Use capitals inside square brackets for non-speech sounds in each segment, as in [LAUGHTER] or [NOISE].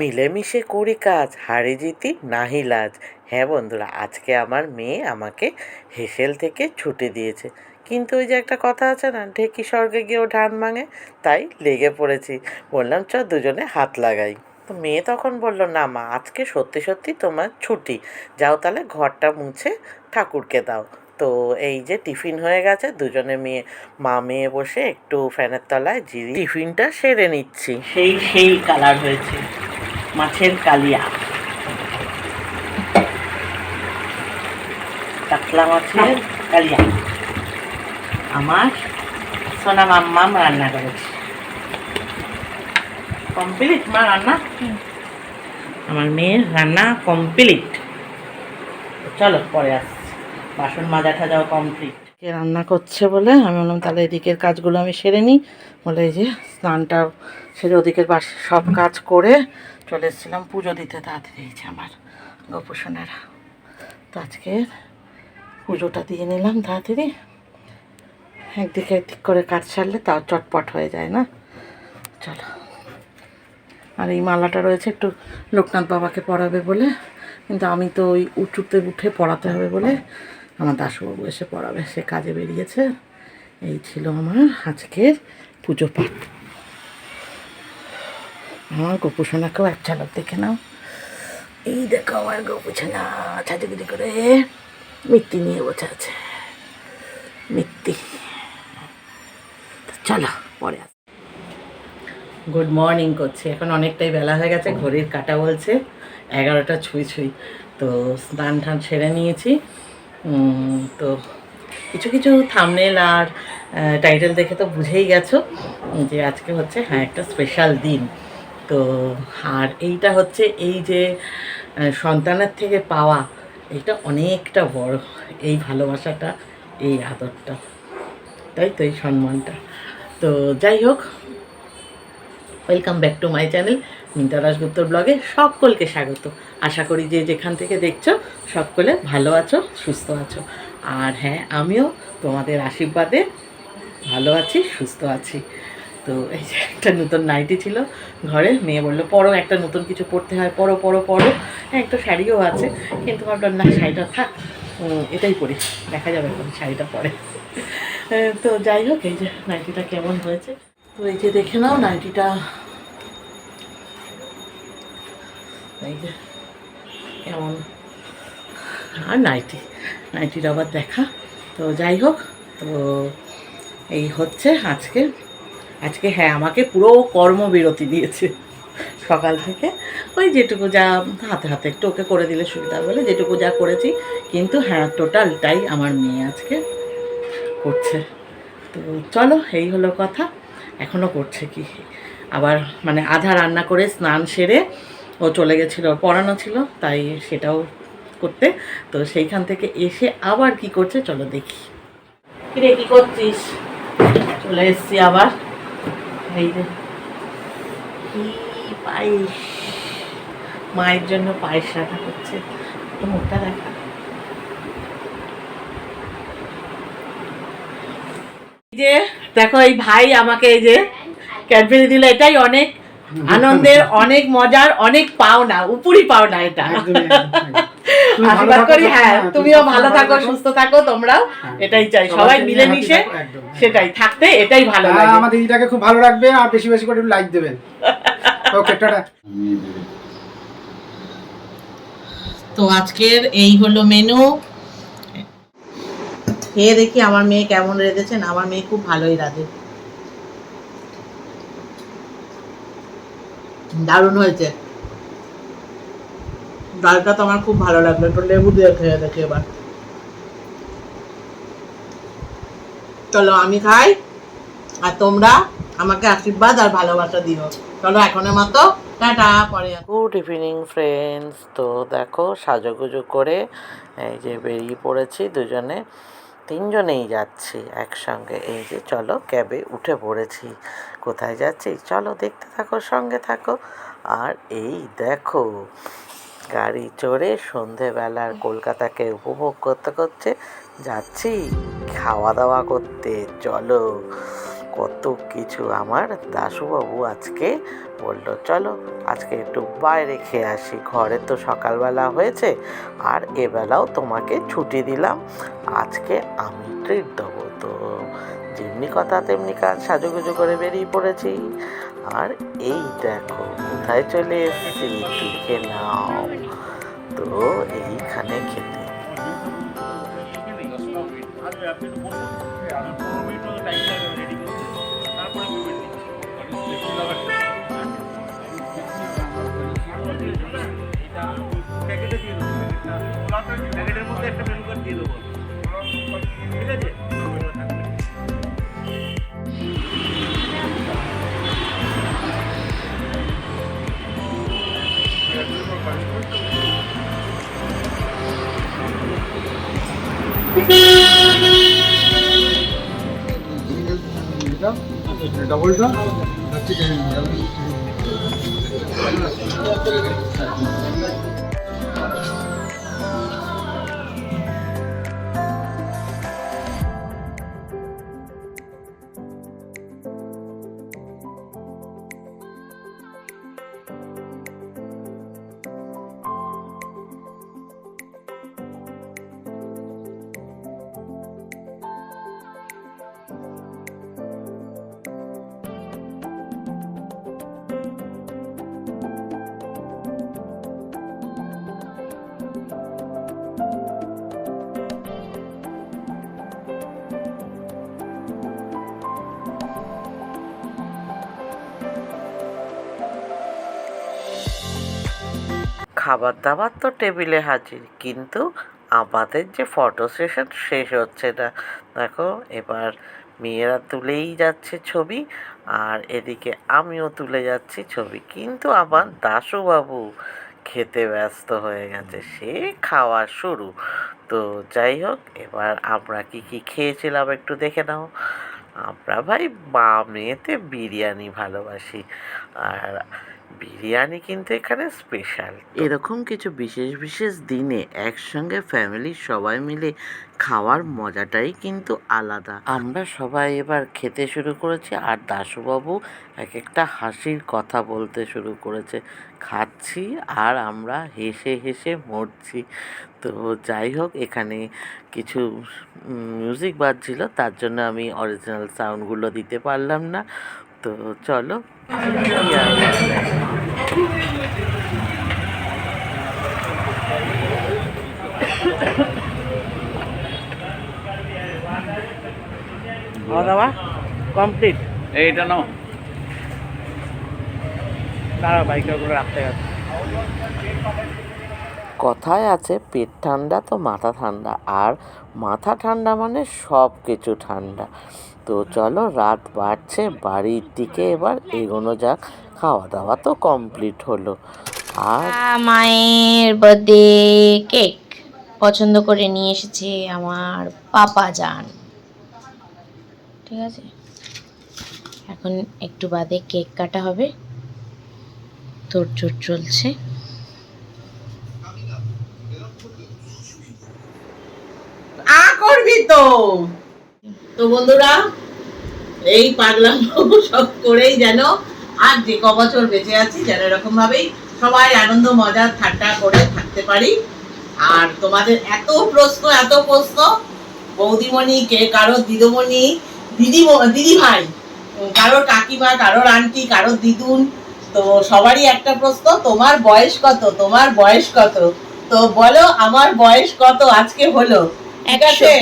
মিলেমিশে করি কাজ, হারি জিতি নাহি লাজ। হ্যাঁ বন্ধুরা, আজকে আমার মেয়ে আমাকে হেসেল থেকে ছুটি দিয়েছে। কিন্তু ওই যে একটা কথা আছে না, ঢেকি স্বর্গে গিয়েও ঢান ভাঙে, তাই লেগে পড়েছি। বললাম, চ, দুজনে হাত লাগাই। তো মেয়ে তখন বলল, না মা, আজকে সত্যি সত্যি তোমার ছুটি। যাও তাহলে ঘরটা মুছে ঠাকুরকে দাও। তো এই যে টিফিন হয়ে গেছে দুজনে মেয়ে মা মেয়ে বসে একটু ফ্যানের তলায় জিরি টিফিনটা সেরে নিচ্ছি। সেই সেই কালার হয়েছে। মাছের কালিয়া। কাতলা মাছের কালিয়া। আমার সোনা মাম্মাম রান্না করেছে। কমপ্লিট মা রান্না? আমার মেয়ের রান্না কমপ্লিট চলো পরে আসছি। বাসন মাজা টাজাও কমপ্লিট কে রান্না করছে বলে? আমি বললাম তাহলে এদিকের কাজগুলো আমি সেরে নিই। বলে এই যে স্নানটা সেরে ওদিকের বাস সব কাজ করে চলে এসেছিলাম, পুজো দিতে তাড়াতাড়ি যে আমার গোপুসোনারা। তো আজকে পুজোটা দিয়ে নিলাম তাড়াতাড়ি। একদিকে ঠিক করে কাজ সারলে তাও চটপট হয়ে যায় না। চলো। আর এই মালাটা রয়েছে একটু লোকনাথ বাবাকে পড়াবে বলে, কিন্তু আমি তো ওই উঁচুতে উঠে পড়াতে হবে বলে আমার দাসবাবু এসে পড়াবে, সে কাজে বেরিয়েছে। এই ছিল আমার আজকের পুজো পাঠ। আমার গোপুসোনাকেও এক ঝলক দেখে নাও। এই দেখো আমার গোপুসোনা ছাজুগুলি করে মিত্তি নিয়ে বসে আছে। মিত্তি। চলো, পরে গুড মর্নিং করছি। এখন অনেকটাই বেলা হয়ে গেছে, ঘড়ির কাটা বলছে, এগারোটা ছুঁই ছুঁই। তো স্নান টান সেরে নিয়েছি। তো কিছু কিছু থামনেল আর টাইটেল দেখে তো বুঝেই গেছো যে আজকে হচ্ছে হ্যাঁ একটা স্পেশাল দিন। তো আর এইটা হচ্ছে এই যে সন্তানের থেকে পাওয়া এটা অনেকটা বড় এই ভালোবাসাটা, এই আদরটা। তাই তো এই সম্মানটা। তো যাই হোক welcome back to my channel Minta দাসগুপ্তর ব্লগে সকলকে স্বাগত। আশা করি যে যেখান থেকে দেখছ, সকলে ভালো আছো, সুস্থ আছো। আর হ্যাঁ আমিও তোমাদের আশীর্বাদে ভালো আছি, সুস্থ আছি। তো এই যে একটা নতুন নাইটি ছিল ঘরে, মেয়ে বলল, পরো, একটা নতুন কিছু পরতে হয়, পরো পরো পরো। হ্যাঁ একটা শাড়িও আছে, কিন্তু ভাবলাম না, শাড়িটা থাক এটাই পরি, দেখা যাবে কোন শাড়িটা পরে। তো যাই হোক, এই যে নাইটিটা কেমন হয়েছে? তো এই যে দেখে নাও, নাইটিটা। এই যে কেমন, আর নাইটি, নাইটির আবার দেখা। তো যাই হোক, তো এই হচ্ছে আজকে আজকে হ্যাঁ আমাকে পুরো কর্মবিরতি দিয়েছে। সকাল থেকে ওই যেটুকু যা হাতে হাতে একটু ওকে করে দিলে সুবিধা বলে যেটুকু যা করেছি। কিন্তু হ্যাঁ টোটালটাই আমার মেয়ে আজকে করছে। তো চলো, এই হলো কথা। এখনও করছে কি? আবার মানে আধা রান্না করে স্নান সেরে ও চলে গেছিল, পড়ানো ছিল, তাই সেটাও করতে। তো সেইখান থেকে এসে আবার কি করছে, চলো দেখি। কিরে, কি করছিস? চলে এসছি আবার। যে কি পায়েস? মায়ের জন্য পায়েস রাখা করছে। একটু মোটা এই যে, দেখো, এই ভাই আমাকে এই যে ক্যাডবেরি দিল। এটাই অনেক আনন্দের অনেক মজার অনেক পাওনা উপরি পাওনা এটা। আশীর্বাদ করি হ্যাঁ হ্যাঁ, তুমিও ভালো থাকো সুস্থ থাকো তোমরাও। হ্যাঁ। এটাই চাই সবাই মিলেমিশে হ্যাঁ। সেটাই থাকতে এটাই ভালো হ্যাঁ, লাগে। আমার দিদিটাকে খুব ভালো রাখবে আর বেশি বেশি করে লাইক দেবেন। Okay tata. তো আজকের এই হলো মেনু খেয়ে দেখি আমার মেয়ে কেমন রেঁধেছেন আমার মেয়ে খুব ভালোই রাঁধে। দারুণ হয়েছে। ডালটা তো আমার খুব ভালো লাগল, একটু লেবু দিয়ে খেয়ে দেখি এবার। চলো আমি খাই, আর তোমরা আমাকে আশীর্বাদ আর ভালোবাসা দিও। চলো এখনের মতো পরে গুড ইভিনিং ফ্রেন্ডস তো দেখো, সাজুগুজু করে এই যে বেরিয়ে পড়েছি দুজনে। তিনজনেই যাচ্ছি একসঙ্গে। এই যে, চলো, ক্যাবে উঠে পড়েছি। কোথায় যাচ্ছি? চলো, দেখতে থাকো, সঙ্গে থাকো। আর এই দেখো, গাড়ি চড়ে সন্ধেবেলার কলকাতাকে উপভোগ করতে করতে যাচ্ছি খাওয়া দাওয়া করতে। চলো কত কিছু আমার দাশুবাবু আজকে বলল, চলো, আজকে একটু বাইরে খেয়ে আসি। ঘরে তো সকালবেলা হয়েছে, আর এবেলাও তোমাকে ছুটি দিলাম। আজকে আমি ট্রিট দেবো। তো যেমনি কথা তেমনি কাজ সাজুগুজু করে বেরিয়ে পড়েছি। আর এই দেখো, কোথায় চলে এসেছি? নাও। তো এইখানে খেতে প্যাকেটের মধ্যে একটা মেনু কার্ড দিয়ে দেবো ঠিক আছে? ডবলটা খাবার দাবার তো টেবিলে হাজির, কিন্তু আমাদের যে ফটো সেশন শেষ হচ্ছে না। দেখো, এবার মেয়েরা তুলেই যাচ্ছে ছবি, আর এদিকে আমিও তুলে যাচ্ছি ছবি। কিন্তু আমার দাশুবাবু খেতে ব্যস্ত হয়ে গেছে, সে খাওয়া শুরু। তো যাই হোক, এবার আমরা কি কি খেয়েছিলাম একটু দেখে নাও। আমরা ভাই, মা মেয়েতে বিরিয়ানি ভালোবাসি। আর বিরিয়ানি কিন্তু এখানে স্পেশাল এরকম কিছু বিশেষ বিশেষ দিনে একসঙ্গে ফ্যামিলির সবাই মিলে খাওয়ার মজাটাই কিন্তু আলাদা। আমরা সবাই এবার খেতে শুরু করেছি আর দাশুবাবু এক একটা হাসির কথা বলতে শুরু করেছে। খাচ্ছি আর আমরা হেসে হেসে মরছি। তো যাই হোক, এখানে কিছু মিউজিক বাজছিল, তার জন্য আমি অরিজিনাল সাউন্ডগুলো দিতে পারলাম না। তো চলো কি আর করা যায়। খাওয়া দাওয়া কমপ্লিট এইটা নাও। দাঁড়া বাইকের উপরে রাখতে গেছে কথায় আছে পেট ঠান্ডা তো মাথা ঠান্ডা আর মাথা ঠান্ডা মানে সব কিছু ঠান্ডা। তো চলো রাত বাড়ছে বাড়ির দিকে এবার এগোনো যাক। খাওয়া দাওয়া তো কমপ্লিট হলো। আর মায়ের বার্থডে কেক পছন্দ করে নিয়ে এসেছে আমার পাপা যান ঠিক আছে? এখন একটু বাদে কেক কাটা হবে। তোড়জোড় চলছে। তো। তো বন্ধুরা, এই পাগলাম সব করেই যেন আর যে ক বছর বেঁচে আছি, যেন এরকম ভাবেই সবাই আনন্দ, মজা, ঠাট্টা করে থাকতে পারি। আর তোমাদের এত প্রশ্ন এত প্রশ্ন, বৌদিমণি, কে কারও দিদিমণি দিদি দিদি ভাই। কারোর কাকিমা কারোর আন্টি কারোর দিদুন। তো সবারই একটা প্রশ্ন তোমার বয়স কত? তোমার বয়স কত? তো বলো আমার বয়স কত? আজকে হলো। ঠিক আছে?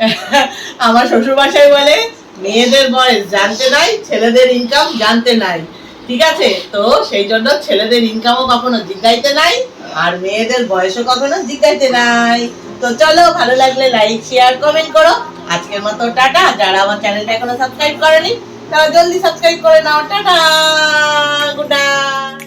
[LAUGHS] আমার শ্বশুর বাসায় বলে মেয়েদের বয়স জানতে নাই ছেলেদের ইনকাম জানতে নাই। ঠিক আছে? তো সেই জন্য ছেলেদের ইনকামও কখনো জিজ্ঞাইতে নাই আর মেয়েদের বয়সও কখনো জিজ্ঞাইতে নাই। তো চলো ভালো লাগলে লাইক শেয়ার কমেন্ট করো। আজকের মতো টাটা। যারা আমার চ্যানেলটা এখনও সাবস্ক্রাইব করেনি, তারা জলদি সাবস্ক্রাইব করে নাও। টাটা! Good night!